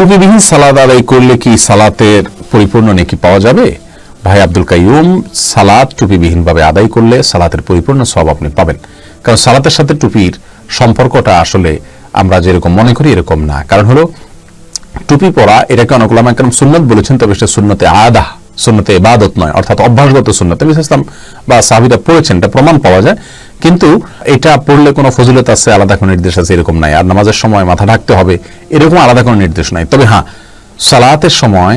টুপিবিহীন সালাদ আদায় করলে কি সালাতের পরিপূর্ণ নেকি পাওয়া যাবে? ভাই আব্দুল কাইয়ুম, সালাদ টুপিবিহীনভাবে আদায় করলে সালাতের পরিপূর্ণ সব আপনি পাবেন। কারণ সালাতের সাথে টুপির সম্পর্কটা আসলে আমরা যেরকম মনে করি, এরকম না। কারণ হলো টুপি পরা এটাকে অনেক ওলামা একরম সুন্নত বলেছেন, তবে সেটা সুন্নতে আদা, সুন্নতে ইবাদত নয়, অর্থাৎ অভ্যাসগত সুন্নত। ইসলাম বা সাহাবিরা পড়েছেন, এটা প্রমাণ পাওয়া যায়। কিন্তু এটা পড়লে কোনো ফজিলত আছে, আলাদা কোনো নির্দেশ আছে, এরকম নাই। আর নামাজের সময় মাথা ঢাকতে হবে, এরকম আলাদা কোনো নির্দেশ নাই। তবে হ্যাঁ সালাতের সময়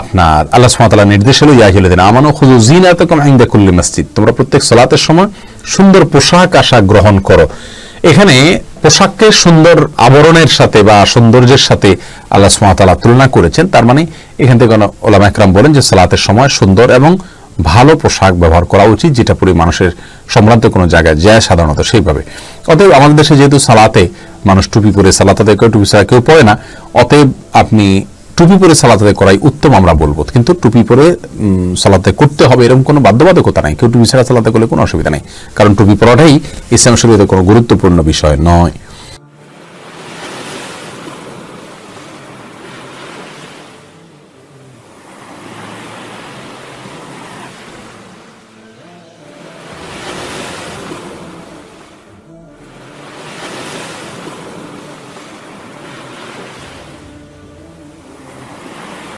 আপনার আল্লাহ সুমাতালা নির্দেশ হলো, ইয়া হিলে দিন আমানো খুজু জিনাতকুম ইনদা কুল্লি মসজিদ। তোমরা প্রত্যেক সালাতের সময় সুন্দর পোশাক, আশাক গ্রহণ করো। এখানে পোশাককে সুন্দর আবরণের সাথে বা সৌন্দর্যের সাথে আল্লাহ সুমাতালা তুলনা করেছেন। তার মানে এখান থেকে ওলামা একরাম বলেন যে সালাতের সময় সুন্দর এবং ভালো পোশাক ব্যবহার করা উচিত, যেটা পুরো মানুষের সম্ভ্রান্ত কোনো জায়গায় যায় সাধারণত সেইভাবে। অতএব আমাদের দেশে যেহেতু সালাতে মানুষ টুপি পরে সালাত আদায় করে, টুপি ছাড়া কেউ পড়ে না, অতএব আপনি টুপি পরে সালাত করাই উত্তম আমরা বলব। কিন্তু টুপি পরে সালাতে করতে হবে এরকম কোনো বাধ্যবাধকতা নাই। কেউ টুপি ছাড়া সালাতে করলে কোনো অসুবিধা নেই। কারণ টুপি পরাটাই ইসলাম শরীয়তে কোনো গুরুত্বপূর্ণ বিষয় নয়।